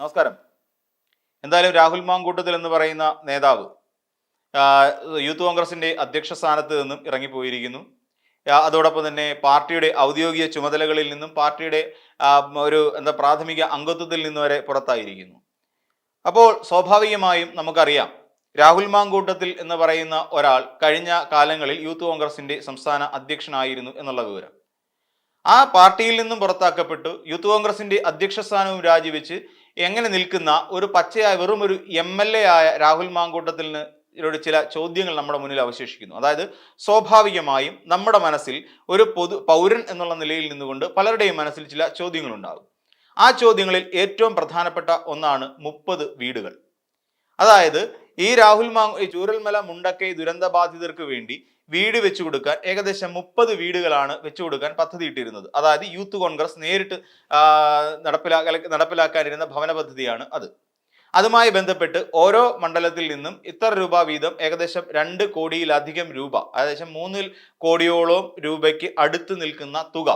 നമസ്കാരം. എന്തായാലും രാഹുൽ മാങ്കൂട്ടത്തിൽ എന്ന് പറയുന്ന നേതാവ് യൂത്ത് കോൺഗ്രസിന്റെ അധ്യക്ഷ സ്ഥാനത്ത് നിന്നും ഇറങ്ങിപ്പോയിരിക്കുന്നു. അതോടൊപ്പം തന്നെ പാർട്ടിയുടെ ഔദ്യോഗിക ചുമതലകളിൽ നിന്നും പാർട്ടിയുടെ ഒരു എന്താ പ്രാഥമിക അംഗത്വത്തിൽ നിന്ന് വരെ പുറത്തായിരിക്കുന്നു. അപ്പോൾ സ്വാഭാവികമായും നമുക്കറിയാം രാഹുൽ മാങ്കൂട്ടത്തിൽ എന്ന് പറയുന്ന ഒരാൾ കഴിഞ്ഞ കാലങ്ങളിൽ യൂത്ത് കോൺഗ്രസിന്റെ സംസ്ഥാന അധ്യക്ഷനായിരുന്നു എന്നുള്ള വിവരം. ആ പാർട്ടിയിൽ നിന്നും പുറത്താക്കപ്പെട്ടു യൂത്ത് കോൺഗ്രസിന്റെ അധ്യക്ഷ സ്ഥാനവും രാജിവെച്ച് എങ്ങനെ നിൽക്കുന്ന ഒരു പച്ചയായ വെറും ഒരു എം എൽ എ ആയ രാഹുൽ മാങ്കൂട്ടത്തിന് ഇതിലൂടെ ചില ചോദ്യങ്ങൾ നമ്മുടെ മുന്നിൽ അവശേഷിക്കുന്നു. അതായത് സ്വാഭാവികമായും നമ്മുടെ മനസ്സിൽ ഒരു പൊതു പൗരൻ എന്നുള്ള നിലയിൽ നിന്നുകൊണ്ട് പലരുടെയും മനസ്സിൽ ചില ചോദ്യങ്ങളുണ്ടാകും. ആ ചോദ്യങ്ങളിൽ ഏറ്റവും പ്രധാനപ്പെട്ട ഒന്നാണ് മുപ്പത് വീടുകൾ. അതായത് ഈ രാഹുൽ ഈ ചൂരൽമല മുണ്ടക്കൈ ദുരന്ത ബാധിതർക്ക് വേണ്ടി വീട് വെച്ചു കൊടുക്കാൻ ഏകദേശം മുപ്പത് വീടുകളാണ് വെച്ചു കൊടുക്കാൻ പദ്ധതി ഇട്ടിരുന്നത്. അതായത് യൂത്ത് കോൺഗ്രസ് നേരിട്ട് നടപ്പിലാ നടപ്പിലാക്കാനിരുന്ന ഭവന പദ്ധതിയാണ് അത്. അതുമായി ബന്ധപ്പെട്ട് ഓരോ മണ്ഡലത്തിൽ നിന്നും ഇത്ര രൂപ വീതം ഏകദേശം രണ്ട് കോടിയിലധികം രൂപ ഏകദേശം മൂന്നിൽ കോടിയോളം രൂപയ്ക്ക് അടുത്ത് നിൽക്കുന്ന തുക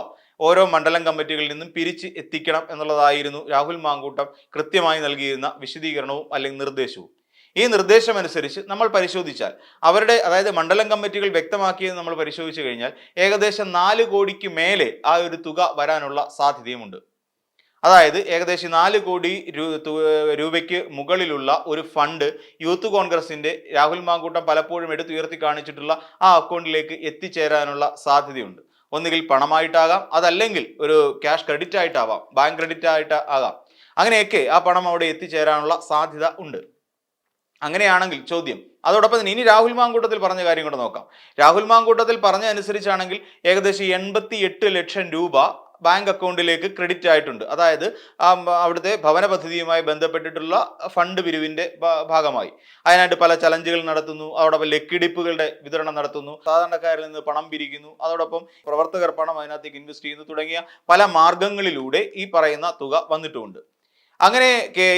ഓരോ മണ്ഡലം കമ്മിറ്റികളിൽ നിന്നും പിരിച്ച് എത്തിക്കണം എന്നുള്ളതായിരുന്നു രാഹുൽ മാങ്കൂട്ടം കൃത്യമായി നൽകിയിരുന്ന വിശദീകരണവും അല്ലെങ്കിൽ നിർദ്ദേശവും. ഈ നിർദ്ദേശമനുസരിച്ച് നമ്മൾ പരിശോധിച്ചാൽ അവരുടെ അതായത് മണ്ഡലം കമ്മിറ്റികൾ വ്യക്തമാക്കിയത് നമ്മൾ പരിശോധിച്ചു കഴിഞ്ഞാൽ ഏകദേശം നാല് കോടിക്ക് മേലെ ആ ഒരു തുക വരാനുള്ള സാധ്യതയുമുണ്ട്. അതായത് ഏകദേശം നാല് കോടി രൂപയ്ക്ക് മുകളിലുള്ള ഒരു ഫണ്ട് യൂത്ത് കോൺഗ്രസിന്റെ രാഹുൽ മാങ്കൂട്ടം പലപ്പോഴും എടുത്തുയർത്തി കാണിച്ചിട്ടുള്ള ആ അക്കൗണ്ടിലേക്ക് എത്തിച്ചേരാനുള്ള സാധ്യതയുണ്ട്. ഒന്നുകിൽ പണമായിട്ടാകാം അതല്ലെങ്കിൽ ഒരു ക്യാഷ് ക്രെഡിറ്റ് ആയിട്ടാവാം ബാങ്ക് ക്രെഡിറ്റ് ആയിട്ട് ആകാം. അങ്ങനെയൊക്കെ ആ പണം അവിടെ എത്തിച്ചേരാനുള്ള സാധ്യത ഉണ്ട്. അങ്ങനെയാണെങ്കിൽ ചോദ്യം. അതോടൊപ്പം തന്നെ ഇനി രാഹുൽ മാങ്കൂട്ടത്തിൽ പറഞ്ഞ കാര്യം കൂടെ നോക്കാം. രാഹുൽ മാങ്കൂട്ടത്തിൽ പറഞ്ഞ അനുസരിച്ചാണെങ്കിൽ ഏകദേശം എൺപത്തി എട്ട് ലക്ഷം രൂപ ബാങ്ക് അക്കൗണ്ടിലേക്ക് ക്രെഡിറ്റ് ആയിട്ടുണ്ട്. അതായത് അവിടുത്തെ ഭവന പദ്ധതിയുമായി ബന്ധപ്പെട്ടിട്ടുള്ള ഫണ്ട് പിരിവിന്റെ ഭാഗമായി. അതിനായിട്ട് പല ചലഞ്ചുകൾ നടത്തുന്നു. അതോടൊപ്പം ലക്കിടിപ്പുകളുടെ വിതരണം നടത്തുന്നു. സാധാരണക്കാരിൽ നിന്ന് പണം പിരിക്കുന്നു. അതോടൊപ്പം പ്രവർത്തകർ പണം അതിനകത്തേക്ക് ഇൻവെസ്റ്റ് ചെയ്യുന്നു. തുടങ്ങിയ പല മാർഗങ്ങളിലൂടെ ഈ പറയുന്ന തുക വന്നിട്ടുമുണ്ട് അങ്ങനെ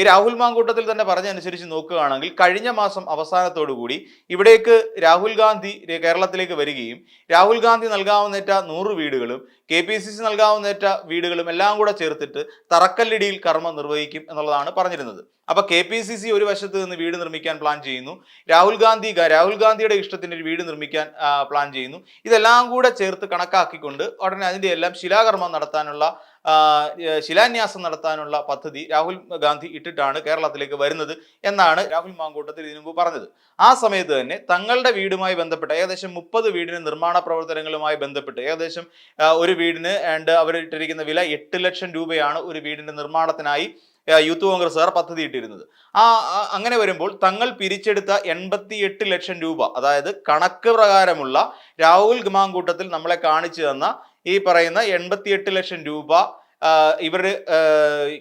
രാഹുൽ മാങ്കൂട്ടത്തിൽ തന്നെ പറഞ്ഞനുസരിച്ച് നോക്കുകയാണെങ്കിൽ കഴിഞ്ഞ മാസം അവസാനത്തോടു കൂടി ഇവിടേക്ക് രാഹുൽ ഗാന്ധി കേരളത്തിലേക്ക് വരികയും രാഹുൽ ഗാന്ധി നൽകാവുന്നേറ്റ നൂറ് വീടുകളും കെ പി സി സി നൽകാവുന്നേറ്റ വീടുകളും എല്ലാം കൂടെ ചേർത്തിട്ട് തറക്കല്ലിടിയിൽ കർമ്മം നിർവഹിക്കും എന്നുള്ളതാണ് പറഞ്ഞിരുന്നത്. അപ്പൊ കെ പി സി സി ഒരു വശത്ത് നിന്ന് വീട് നിർമ്മിക്കാൻ പ്ലാൻ ചെയ്യുന്നു. രാഹുൽ ഗാന്ധി രാഹുൽ ഗാന്ധിയുടെ ഇഷ്ടത്തിന് ഒരു വീട് നിർമ്മിക്കാൻ പ്ലാൻ ചെയ്യുന്നു. ഇതെല്ലാം കൂടെ ചേർത്ത് കണക്കാക്കിക്കൊണ്ട് ഉടനെ അതിന്റെ എല്ലാം ശിലാകർമ്മം നടത്താനുള്ള ശിലാന്യാസം നടത്താനുള്ള പദ്ധതി രാഹുൽ ഗാന്ധി ഇട്ടിട്ടാണ് കേരളത്തിലേക്ക് വരുന്നത് എന്നാണ് രാഹുൽ മാങ്കൂട്ടത്തിൽ ഇതിനു മുമ്പ് പറഞ്ഞത്. ആ സമയത്ത് തന്നെ തങ്ങളുടെ വീടുമായി ബന്ധപ്പെട്ട ഏകദേശം മുപ്പത് വീടിന് നിർമ്മാണ പ്രവർത്തനങ്ങളുമായി ബന്ധപ്പെട്ട് ഏകദേശം ഒരു വീടിന് ആൻഡ് അവരിട്ടിരിക്കുന്ന വില എട്ട് ലക്ഷം രൂപയാണ് ഒരു വീടിന്റെ നിർമ്മാണത്തിനായി യൂത്ത് കോൺഗ്രസ്സുകാർ പദ്ധതി ഇട്ടിരുന്നത്. ആ അങ്ങനെ വരുമ്പോൾ തങ്ങൾ പിരിച്ചെടുത്ത എൺപത്തി എട്ട് ലക്ഷം രൂപ അതായത് കണക്ക് പ്രകാരമുള്ള രാഹുൽ ഗുമാങ്കൂട്ടത്തിൽ നമ്മളെ കാണിച്ചു തന്ന ഈ പറയുന്ന എൺപത്തിയെട്ട് ലക്ഷം രൂപ ഇവർ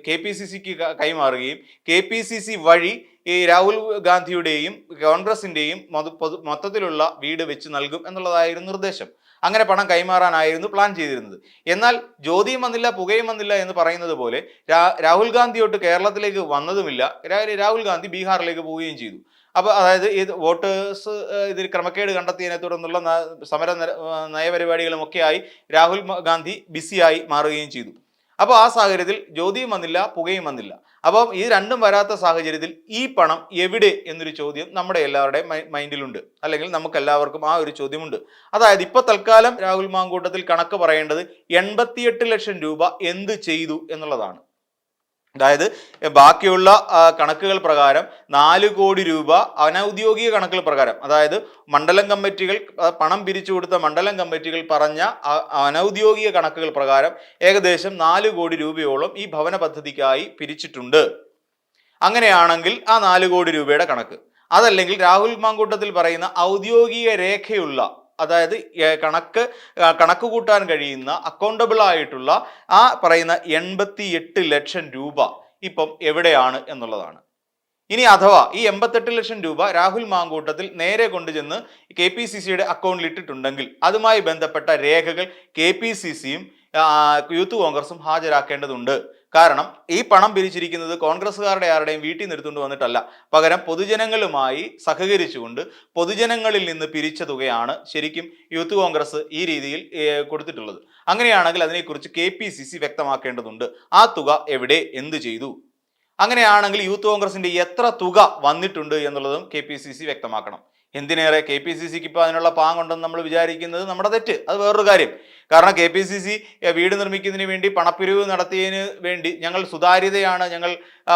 കെ പി സി സിക്ക് കൈമാറുകയും കെ പി സി സി വഴി ഈ രാഹുൽ ഗാന്ധിയുടെയും കോൺഗ്രസിന്റെയും മൊത- മൊത്തത്തിലുള്ള വീട് വെച്ച് നൽകും എന്നുള്ളതായിരുന്നു നിർദ്ദേശം. അങ്ങനെ പണം കൈമാറാനായിരുന്നു പ്ലാൻ ചെയ്തിരുന്നത്. എന്നാൽ ജ്യോതിയും വന്നില്ല പുകയും വന്നില്ല എന്ന് പറയുന്നത് പോലെ രാഹുൽ ഗാന്ധിയോട്ട് കേരളത്തിലേക്ക് വന്നതുമില്ല. രാഹുൽ ഗാന്ധി ബീഹാറിലേക്ക് പോവുകയും ചെയ്തു. അപ്പോൾ അതായത് ഈ വോട്ടേഴ്സ് ഇതിൽ ക്രമക്കേട് കണ്ടെത്തിയതിനെ തുടർന്നുള്ള സമര നയപരിപാടികളുമൊക്കെയായി രാഹുൽ ഗാന്ധി ബിസിയായി മാറുകയും ചെയ്തു. അപ്പോൾ ആ സാഹചര്യത്തിൽ ജ്യോതിയും വന്നില്ല പുകയും വന്നില്ല. അപ്പം ഇത് രണ്ടും വരാത്ത സാഹചര്യത്തിൽ ഈ പണം എവിടെ എന്നൊരു ചോദ്യം നമ്മുടെ എല്ലാവരുടെയും മൈൻഡിലുണ്ട്. അല്ലെങ്കിൽ നമുക്ക് എല്ലാവർക്കും ആ ഒരു ചോദ്യമുണ്ട്. അതായത് ഇപ്പൊ തൽക്കാലം രാഹുൽ മാങ്കൂട്ടത്തിൽ കണക്ക് പറയേണ്ടത് എൺപത്തിയെട്ട് ലക്ഷം രൂപ എന്ത് ചെയ്തു എന്നുള്ളതാണ്. അതായത് ബാക്കിയുള്ള കണക്കുകൾ പ്രകാരം നാല് കോടി രൂപ അനൗദ്യോഗിക കണക്കുകൾ പ്രകാരം അതായത് മണ്ഡലം കമ്മിറ്റികൾ പണം പിരിച്ചു കൊടുത്ത മണ്ഡലം കമ്മിറ്റികൾ പറഞ്ഞ അനൗദ്യോഗിക കണക്കുകൾ പ്രകാരം ഏകദേശം നാല് കോടി രൂപയോളം ഈ ഭവന പദ്ധതിക്കായി പിരിച്ചിട്ടുണ്ട്. അങ്ങനെയാണെങ്കിൽ ആ നാല് കോടി രൂപയുടെ കണക്ക്. അതല്ലെങ്കിൽ രാഹുൽ മാങ്കൂട്ടത്തിൽ പറയുന്ന ഔദ്യോഗിക രേഖയുള്ള അതായത് കണക്ക് കണക്ക് കൂട്ടാൻ കഴിയുന്ന അക്കൗണ്ടബിൾ ആയിട്ടുള്ള ആ പറയുന്ന എൺപത്തി എട്ട് ലക്ഷം രൂപ ഇപ്പം എവിടെയാണ് എന്നുള്ളതാണ്. ഇനി അഥവാ ഈ എൺപത്തെട്ട് ലക്ഷം രൂപ രാഹുൽ മാങ്കൂട്ടത്തിൽ നേരെ കൊണ്ടുചെന്ന് കെ പി സി സിയുടെ അക്കൗണ്ടിൽ ഇട്ടിട്ടുണ്ടെങ്കിൽ അതുമായി ബന്ധപ്പെട്ട രേഖകൾ കെ പി സി സിയും യൂത്ത് കോൺഗ്രസും ഹാജരാക്കേണ്ടതുണ്ട്. കാരണം ഈ പണം പിരിച്ചിരിക്കുന്നത് കോൺഗ്രസ്സുകാരുടെ ആരുടെയും വീട്ടിൽ നിർത്തുകൊണ്ട് വന്നിട്ടല്ല. പകരം പൊതുജനങ്ങളുമായി സഹകരിച്ചുകൊണ്ട് പൊതുജനങ്ങളിൽ നിന്ന് പിരിച്ച തുകയാണ് ശരിക്കും യൂത്ത് കോൺഗ്രസ് ഈ രീതിയിൽ കൊടുത്തിട്ടുള്ളത്. അങ്ങനെയാണെങ്കിൽ അതിനെക്കുറിച്ച് കെ പി സി സി വ്യക്തമാക്കേണ്ടതുണ്ട്. ആ തുക എവിടെ? എന്ത് ചെയ്തു? അങ്ങനെയാണെങ്കിൽ യൂത്ത് കോൺഗ്രസിന്റെ എത്ര തുക വന്നിട്ടുണ്ട് എന്നുള്ളതും കെ പി സി സി വ്യക്തമാക്കണം. എന്തിനേറെ കെ പി സി സിക്ക് ഇപ്പോൾ അതിനുള്ള പാങ്ങുണ്ടെന്ന് നമ്മൾ വിചാരിക്കുന്നത് നമ്മുടെ തെറ്റ്. അത് വേറൊരു കാര്യം. കാരണം കെ പി സി സി വീട് നിർമ്മിക്കുന്നതിന് വേണ്ടി പണപ്പിരിവ് നടത്തിയതിന് വേണ്ടി ഞങ്ങൾ സുതാര്യതയാണ് ഞങ്ങൾ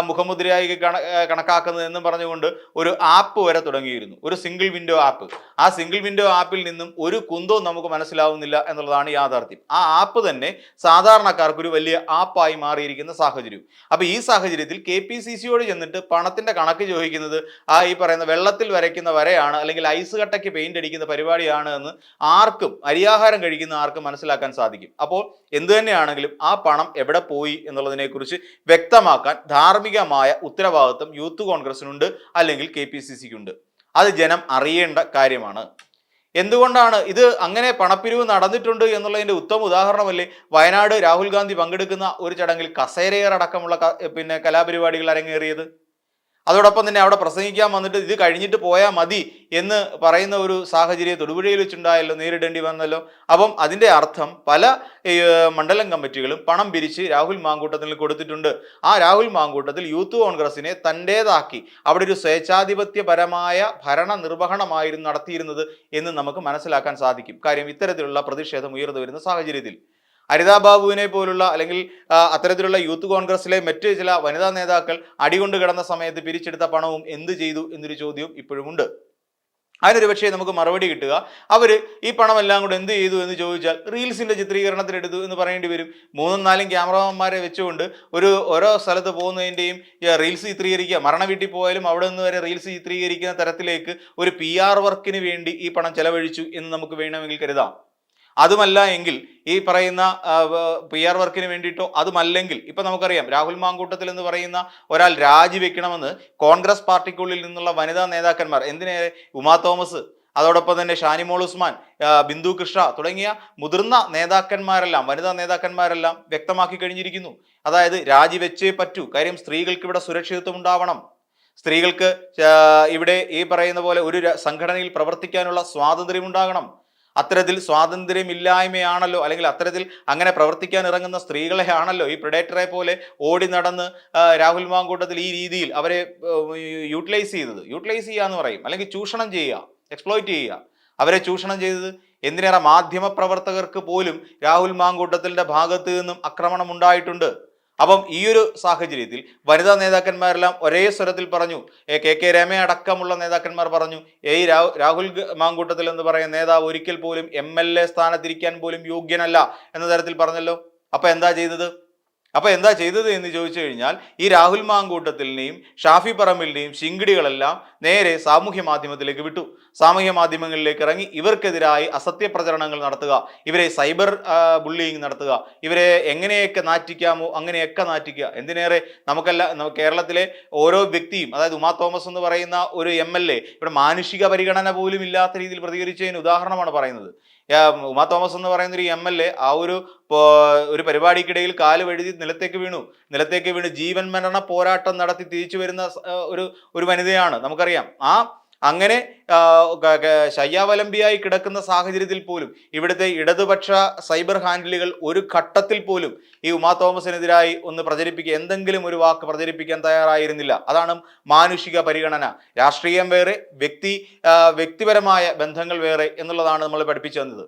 മുഖമുദ്രയായി കണ കണക്കാക്കുന്നത് എന്നും പറഞ്ഞുകൊണ്ട് ഒരു ആപ്പ് വരെ തുടങ്ങിയിരുന്നു. ഒരു സിംഗിൾ വിൻഡോ ആപ്പ് ആ സിംഗിൾ വിൻഡോ ആപ്പിൽ നിന്നും ഒരു കുന്തവും നമുക്ക് മനസ്സിലാവുന്നില്ല എന്നുള്ളതാണ് യാഥാർത്ഥ്യം. ആ ആപ്പ് തന്നെ സാധാരണക്കാർക്ക് ഒരു വലിയ ആപ്പായി മാറിയിരിക്കുന്ന സാഹചര്യം. അപ്പോൾ ഈ സാഹചര്യത്തിൽ കെ പി സി സിയോട് ചെന്നിട്ട് പണത്തിന്റെ കണക്ക് ചോദിക്കുന്നത് ആ ഈ പറയുന്ന വെള്ളത്തിൽ വരയ്ക്കുന്ന വരയാണ് അല്ലെങ്കിൽ ഐസ് കട്ടയ്ക്ക് പെയിന്റ് അടിക്കുന്ന പരിപാടിയാണ് എന്ന് ആർക്കും അരിയാഹാരം കഴിക്കുന്ന ആർക്കും മനസ്സിലാക്കാൻ സാധിക്കും. അപ്പോൾ എന്തു തന്നെയാണെങ്കിലും ആ പണം എവിടെ പോയി എന്നുള്ളതിനെക്കുറിച്ച് വ്യക്തമാക്കാൻ ധാർമ്മികമായ ഉത്തരവാദിത്വം യൂത്ത് കോൺഗ്രസിനുണ്ട് അല്ലെങ്കിൽ കെ പി സി സിക്കുണ്ട്. അത് ജനം അറിയേണ്ട കാര്യമാണ്. എന്തുകൊണ്ടാണ് ഇത് അങ്ങനെ പണപ്പിരിവ് നടന്നിട്ടുണ്ട് എന്നുള്ളതിന്റെ ഉത്തമ ഉദാഹരണമല്ലേ വയനാട് രാഹുൽ ഗാന്ധി പങ്കെടുക്കുന്ന ഒരു ചടങ്ങിൽ കസേരയർ അടക്കമുള്ള പിന്നെ കലാപരിപാടികൾ അരങ്ങേറിയത്? അതോടൊപ്പം തന്നെ അവിടെ പ്രസംഗിക്കാൻ വന്നിട്ട് ഇത് കഴിഞ്ഞിട്ട് പോയാൽ മതി എന്ന് പറയുന്ന ഒരു സാഹചര്യം തൊടുപുഴയിൽ വെച്ചുണ്ടായല്ലോ നേരിടേണ്ടി വന്നല്ലോ. അപ്പം അതിന്റെ അർത്ഥം പല മണ്ഡലം കമ്മിറ്റികളും പണം പിരിച്ച് രാഹുൽ മാങ്കൂട്ടത്തിൽ കൊടുത്തിട്ടുണ്ട്. ആ രാഹുൽ മാങ്കൂട്ടത്തിൽ യൂത്ത് കോൺഗ്രസിനെ തന്റേതാക്കി അവിടെ ഒരു സ്വേച്ഛാധിപത്യപരമായ ഭരണ നിർവഹണമായിരുന്നു നടത്തിയിരുന്നത് എന്ന് നമുക്ക് മനസ്സിലാക്കാൻ സാധിക്കും. കാര്യം ഇത്തരത്തിലുള്ള പ്രതിഷേധം ഉയർന്നു വരുന്ന സാഹചര്യത്തിൽ. ഹരിതാ ബാബുവിനെ പോലുള്ള അല്ലെങ്കിൽ അത്തരത്തിലുള്ള യൂത്ത് കോൺഗ്രസിലെ മറ്റ് ചില വനിതാ നേതാക്കൾ അടികൊണ്ട് കിടന്ന സമയത്ത് പിരിച്ചെടുത്ത പണവും എന്ത് ചെയ്തു എന്നൊരു ചോദ്യവും ഇപ്പോഴുമുണ്ട് അതിനൊരു പക്ഷേ നമുക്ക് മറുപടി കിട്ടുക. അവർ ഈ പണമെല്ലാം കൂടെ എന്ത് ചെയ്തു എന്ന് ചോദിച്ചാൽ റീൽസിന്റെ ചിത്രീകരണത്തിനെടുത്തു എന്ന് പറയേണ്ടി വരും. മൂന്നും നാലും ക്യാമറമാന്മാരെ വെച്ചുകൊണ്ട് ഒരു ഓരോ സ്ഥലത്ത് പോകുന്നതിന്റെയും റീൽസ് ചിത്രീകരിക്കുക. മരണ വീട്ടിൽ പോയാലും അവിടെ നിന്ന് വരെ റീൽസ് ചിത്രീകരിക്കുന്ന തരത്തിലേക്ക് ഒരു പി വർക്കിന് വേണ്ടി ഈ പണം ചെലവഴിച്ചു എന്ന് നമുക്ക് വേണമെങ്കിൽ കരുതാം. അതുമല്ല എങ്കിൽ ഈ പറയുന്ന പി ആർ വർക്കിന് വേണ്ടിയിട്ടോ അതുമല്ലെങ്കിൽ ഇപ്പം നമുക്കറിയാം രാഹുൽ മാങ്കൂട്ടത്തിൽ എന്ന് പറയുന്ന ഒരാൾ രാജിവെക്കണമെന്ന് കോൺഗ്രസ് പാർട്ടിക്കുള്ളിൽ നിന്നുള്ള വനിതാ നേതാക്കന്മാർ എന്തിനേറെ ഉമാ തോമസ് അതോടൊപ്പം തന്നെ ഷാനിമോൾ ഉസ്മാൻ ബിന്ദു കൃഷ്ണ തുടങ്ങിയ മുതിർന്ന നേതാക്കന്മാരെല്ലാം വനിതാ നേതാക്കന്മാരെല്ലാം വ്യക്തമാക്കി കഴിഞ്ഞിരിക്കുന്നു. അതായത് രാജിവെച്ചേ പറ്റൂ. കാര്യം സ്ത്രീകൾക്ക് ഇവിടെ സുരക്ഷിതത്വം ഉണ്ടാവണം. സ്ത്രീകൾക്ക് ഇവിടെ ഈ പറയുന്ന പോലെ ഒരു സംഘടനയിൽ പ്രവർത്തിക്കാനുള്ള സ്വാതന്ത്ര്യം ഉണ്ടാകണം. അത്തരത്തിൽ സ്വാതന്ത്ര്യമില്ലായ്മയാണല്ലോ അല്ലെങ്കിൽ അത്തരത്തിൽ അങ്ങനെ പ്രവർത്തിക്കാൻ ഇറങ്ങുന്ന സ്ത്രീകളെ ആണല്ലോ ഈ പ്രിഡേറ്ററെ പോലെ ഓടി നടന്ന് രാഹുൽ മാങ്കൂട്ടത്തിൽ ഈ രീതിയിൽ അവരെ യൂട്ടിലൈസ് ചെയ്തത്. യൂട്ടിലൈസ് ചെയ്യുക എന്ന് പറയും. അല്ലെങ്കിൽ ചൂഷണം ചെയ്യുക എക്സ്പ്ലോയിറ്റ് ചെയ്യുക. അവരെ ചൂഷണം ചെയ്തത് എന്തിനേറെ മാധ്യമ പ്രവർത്തകർക്ക് പോലും രാഹുൽ മാങ്കൂട്ടത്തിന്റെ ഭാഗത്ത് നിന്നും ആക്രമണം ഉണ്ടായിട്ടുണ്ട്. അപ്പം ഈ ഒരു സാഹചര്യത്തിൽ വനിതാ നേതാക്കന്മാരെല്ലാം ഒരേ സ്വരത്തിൽ പറഞ്ഞു. എ കെ കെ രമ അടക്കമുള്ള നേതാക്കന്മാർ പറഞ്ഞു. എ രാഹുൽ മാങ്കൂട്ടത്തിൽ എന്ന് പറയുന്ന നേതാവ് ഒരിക്കൽ പോലും എം എൽ എ സ്ഥാനത്തിരിക്കാൻ പോലും യോഗ്യനല്ല എന്ന തരത്തിൽ പറഞ്ഞല്ലോ. അപ്പൊ എന്താ ചെയ്തത്? അപ്പൊ എന്താ ചെയ്തത് എന്ന് ചോദിച്ചു കഴിഞ്ഞാൽ ഈ രാഹുൽ മാങ്കൂട്ടത്തിലിനെയും ഷാഫി പറമ്പിലിനെയും ശിങ്കിടികളെല്ലാം നേരെ സാമൂഹ്യ മാധ്യമത്തിലേക്ക് വിട്ടു. സാമൂഹ്യ മാധ്യമങ്ങളിലേക്ക് ഇറങ്ങി ഇവർക്കെതിരായി അസത്യ പ്രചരണങ്ങൾ നടത്തുക ഇവരെ സൈബർ ബുള്ളിയിങ് നടത്തുക ഇവരെ എങ്ങനെയൊക്കെ നാറ്റിക്കാമോ അങ്ങനെയൊക്കെ നാറ്റിക്കുക. എന്തിനേറെ നമുക്കല്ല കേരളത്തിലെ ഓരോ വ്യക്തിയും അതായത് ഉമാ തോമസ് എന്ന് പറയുന്ന ഒരു എം എൽ എ ഇവിടെ മാനുഷിക പരിഗണന പോലും ഇല്ലാത്ത രീതിയിൽ പ്രതികരിച്ചതിന് ഉദാഹരണമാണ് പറയുന്നത്. ഉമാ തോമസ് എന്ന് പറയുന്ന ഒരു എം എൽ എ ആ ഒരു ഒരു പരിപാടിക്കിടയിൽ കാൽ വഴുതി നിലത്തേക്ക് വീണു. നിലത്തേക്ക് വീണ് ജീവൻ മരണ പോരാട്ടം നടത്തി തിരിച്ചു വരുന്ന ഒരു ഒരു വനിതയാണ്. നമുക്കറിയാം. ആ അങ്ങനെ ശയ്യാവലംബിയായി കിടക്കുന്ന സാഹചര്യത്തിൽ പോലും ഇവിടുത്തെ ഇടതുപക്ഷ സൈബർ ഹാൻഡിലുകൾ ഒരു ഘട്ടത്തിൽ പോലും ഈ ഉമാ തോമസിനെതിരായി ഒന്ന് പ്രചരിപ്പിക്കുക എന്തെങ്കിലും ഒരു വാക്ക് പ്രചരിപ്പിക്കാൻ തയ്യാറായിരുന്നില്ല. അതാണ് മാനുഷിക പരിഗണന. രാഷ്ട്രീയം വേറെ വ്യക്തി വ്യക്തിപരമായ ബന്ധങ്ങൾ വേറെ എന്നുള്ളതാണ് നമ്മൾ പഠിപ്പിച്ചു തന്നത്.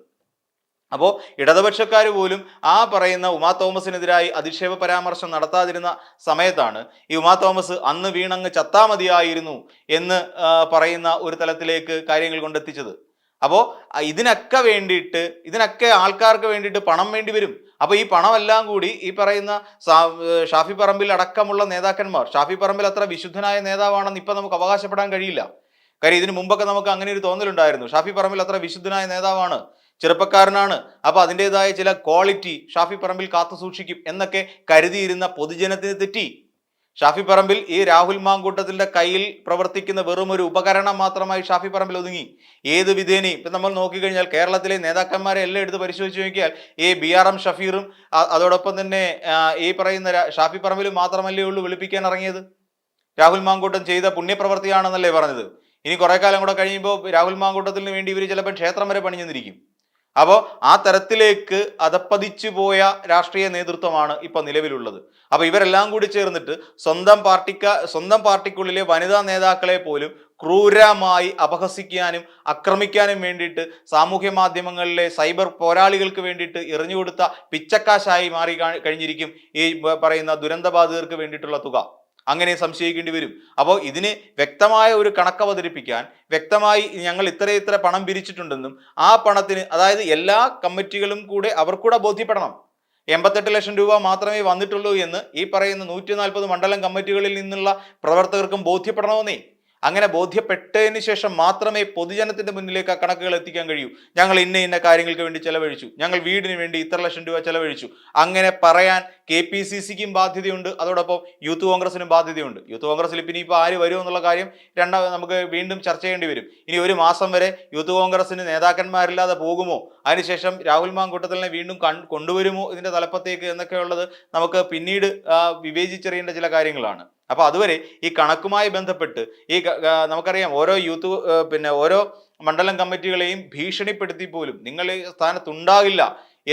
അപ്പോൾ ഇടതുപക്ഷക്കാർ പോലും ആ പറയുന്ന ഉമാ തോമസിനെതിരായി അധിക്ഷേപ പരാമർശം നടത്താതിരുന്ന സമയത്താണ് ഈ ഉമാ തോമസ് അന്ന് വീണങ്ങ് ചത്താ മതിയായിരുന്നു എന്ന് പറയുന്ന ഒരു തലത്തിലേക്ക് കാര്യങ്ങൾ കൊണ്ടെത്തിച്ചത്. അപ്പോൾ ഇതിനൊക്കെ വേണ്ടിയിട്ട് ഇതിനൊക്കെ ആൾക്കാർക്ക് വേണ്ടിയിട്ട് പണം വേണ്ടി വരും. അപ്പോൾ ഈ പണമെല്ലാം കൂടി ഈ പറയുന്ന ഷാഫി പറമ്പിൽ അടക്കമുള്ള നേതാക്കന്മാർ ഷാഫി പറമ്പിൽ അത്ര വിശുദ്ധനായ നേതാവാണെന്ന് ഇപ്പം നമുക്ക് അവകാശപ്പെടാൻ കഴിയില്ല. കാര്യം ഇതിനു മുമ്പൊക്കെ നമുക്ക് അങ്ങനെ ഒരു തോന്നലുണ്ടായിരുന്നു. ഷാഫി പറമ്പിൽ അത്ര വിശുദ്ധനായ നേതാവാണ്. ചെറുപ്പക്കാരനാണ്. അപ്പൊ അതിന്റെതായ ചില ക്വാളിറ്റി ഷാഫി പറമ്പിൽ കാത്തു സൂക്ഷിക്കും എന്നൊക്കെ കരുതിയിരുന്ന പൊതുജനത്തിന് തെറ്റി. ഷാഫി പറമ്പിൽ ഈ രാഹുൽ മാങ്കൂട്ടത്തിന്റെ കയ്യിൽ പ്രവർത്തിക്കുന്ന വെറും ഒരു ഉപകരണം മാത്രമായി ഷാഫി പറമ്പിൽ ഒതുങ്ങി. ഏത് വിധേനയും ഇപ്പൊ നമ്മൾ നോക്കിക്കഴിഞ്ഞാൽ കേരളത്തിലെ നേതാക്കന്മാരെ എല്ലാം എടുത്ത് പരിശോധിച്ച് നോക്കിയാൽ ഈ ബി ആർ എം ഷഫീറും അതോടൊപ്പം തന്നെ ഈ പറയുന്ന ഷാഫി പറമ്പിലും മാത്രമല്ലേ ഉള്ളൂ വിളിപ്പിക്കാൻ ഇറങ്ങിയത്? രാഹുൽ മാങ്കൂട്ടം ചെയ്ത പുണ്യപ്രവൃത്തിയാണെന്നല്ലേ പറഞ്ഞത്? ഇനി കുറെ കാലം കൂടെ കഴിയുമ്പോൾ രാഹുൽ മാങ്കൂട്ടത്തിന് വേണ്ടി ഇവർ ചിലപ്പോൾ ക്ഷേത്രം വരെ പണിഞ്ഞെന്നിരിക്കും അപ്പോൾ ആ തരത്തിലേക്ക് അതപ്പതിച്ചു പോയ രാഷ്ട്രീയ നേതൃത്വമാണ് ഇപ്പൊ നിലവിലുള്ളത്. അപ്പൊ ഇവരെല്ലാം കൂടി ചേർന്നിട്ട് സ്വന്തം പാർട്ടിക്ക സ്വന്തം പാർട്ടിക്കുള്ളിലെ വനിതാ നേതാക്കളെ പോലും ക്രൂരമായി അപഹസിക്കാനും ആക്രമിക്കാനും വേണ്ടിയിട്ട് സാമൂഹ്യ മാധ്യമങ്ങളിലെ സൈബർ പോരാളികൾക്ക് വേണ്ടിയിട്ട് എറിഞ്ഞുകൊടുത്ത പിച്ചക്കാശായി മാറി കഴിഞ്ഞിരിക്കും ഈ പറയുന്ന ദുരന്തബാധിതർക്ക് വേണ്ടിയിട്ടുള്ള തുക. അങ്ങനെ സംശയിക്കേണ്ടി വരും. അപ്പോൾ ഇതിന് വ്യക്തമായ ഒരു കണക്ക് അവതരിപ്പിക്കാൻ വ്യക്തമായി ഞങ്ങൾ ഇത്ര ഇത്ര പണം പിരിച്ചിട്ടുണ്ടെന്നും ആ പണത്തിന് അതായത് എല്ലാ കമ്മിറ്റികളും കൂടെ അവർക്കൂടെ ബോധ്യപ്പെടണം. എൺപത്തെട്ട് ലക്ഷം രൂപ മാത്രമേ വന്നിട്ടുള്ളൂ എന്ന് ഈ പറയുന്ന നൂറ്റി മണ്ഡലം കമ്മിറ്റികളിൽ നിന്നുള്ള പ്രവർത്തകർക്കും ബോധ്യപ്പെടണമെന്നേ. അങ്ങനെ ബോധ്യപ്പെട്ടതിന് ശേഷം മാത്രമേ പൊതുജനത്തിന്റെ മുന്നിലേക്ക് ആ കണക്കുകൾ എത്തിക്കാൻ കഴിയൂ. ഞങ്ങൾ ഇന്ന ഇന്ന കാര്യങ്ങൾക്ക് വേണ്ടി ചെലവഴിച്ചു. ഞങ്ങൾ വീടിന് വേണ്ടി ഇത്ര ലക്ഷം രൂപ ചെലവഴിച്ചു. അങ്ങനെ പറയാൻ കെ പി സി സിക്കും ബാധ്യതയുണ്ട്. അതോടൊപ്പം യൂത്ത് കോൺഗ്രസിനും ബാധ്യതയുണ്ട്. യൂത്ത് കോൺഗ്രസിൽ പിന്നെ ഇപ്പോൾ ആര് വരും എന്നുള്ള കാര്യം രണ്ടാമത് നമുക്ക് വീണ്ടും ചർച്ച ചെയ്യേണ്ടി വരും. ഇനി ഒരു മാസം വരെ യൂത്ത് കോൺഗ്രസിന് നേതാക്കന്മാരില്ലാതെ പോകുമോ? അതിനുശേഷം രാഹുൽ മാങ്കൂട്ടത്തിലെ വീണ്ടും കൊണ്ടുവരുമോ ഇതിന്റെ തലപ്പത്തേക്ക് എന്നൊക്കെയുള്ളത് നമുക്ക് പിന്നീട് വിവേചിച്ചറിയേണ്ട ചില കാര്യങ്ങളാണ്. അപ്പൊ അതുവരെ ഈ കണക്കുമായി ബന്ധപ്പെട്ട് ഈ നമുക്കറിയാം ഓരോ യൂത്ത് പിന്നെ ഓരോ മണ്ഡലം കമ്മിറ്റികളെയും ഭീഷണിപ്പെടുത്തി പോലും നിങ്ങൾ സ്ഥാനത്തുണ്ടാകില്ല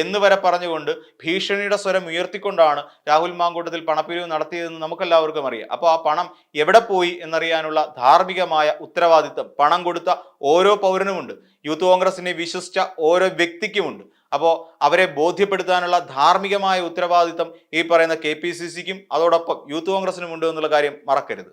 എന്ന് വരെ പറഞ്ഞുകൊണ്ട് ഭീഷണിയുടെ സ്വരം ഉയർത്തിക്കൊണ്ടാണ് രാഹുൽ മാങ്കൂട്ടത്തിൽ പണപ്പിരിവ് നടത്തിയതെന്ന് നമുക്കെല്ലാവർക്കും അറിയാം. അപ്പോൾ ആ പണം എവിടെ പോയി എന്നറിയാനുള്ള ധാർമ്മികമായ ഉത്തരവാദിത്തം പണം കൊടുത്ത ഓരോ പൗരനുമുണ്ട്. യൂത്ത് കോൺഗ്രസിനെ വിശ്വസിച്ച ഓരോ വ്യക്തിക്കുമുണ്ട്. അപ്പോൾ അവരെ ബോധ്യപ്പെടുത്താനുള്ള ധാർമ്മികമായ ഉത്തരവാദിത്തം ഈ പറയുന്ന കെ പി സി സിക്കും അതോടൊപ്പം യൂത്ത് കോൺഗ്രസിനും ഉണ്ട് എന്നുള്ള കാര്യം മറക്കരുത്.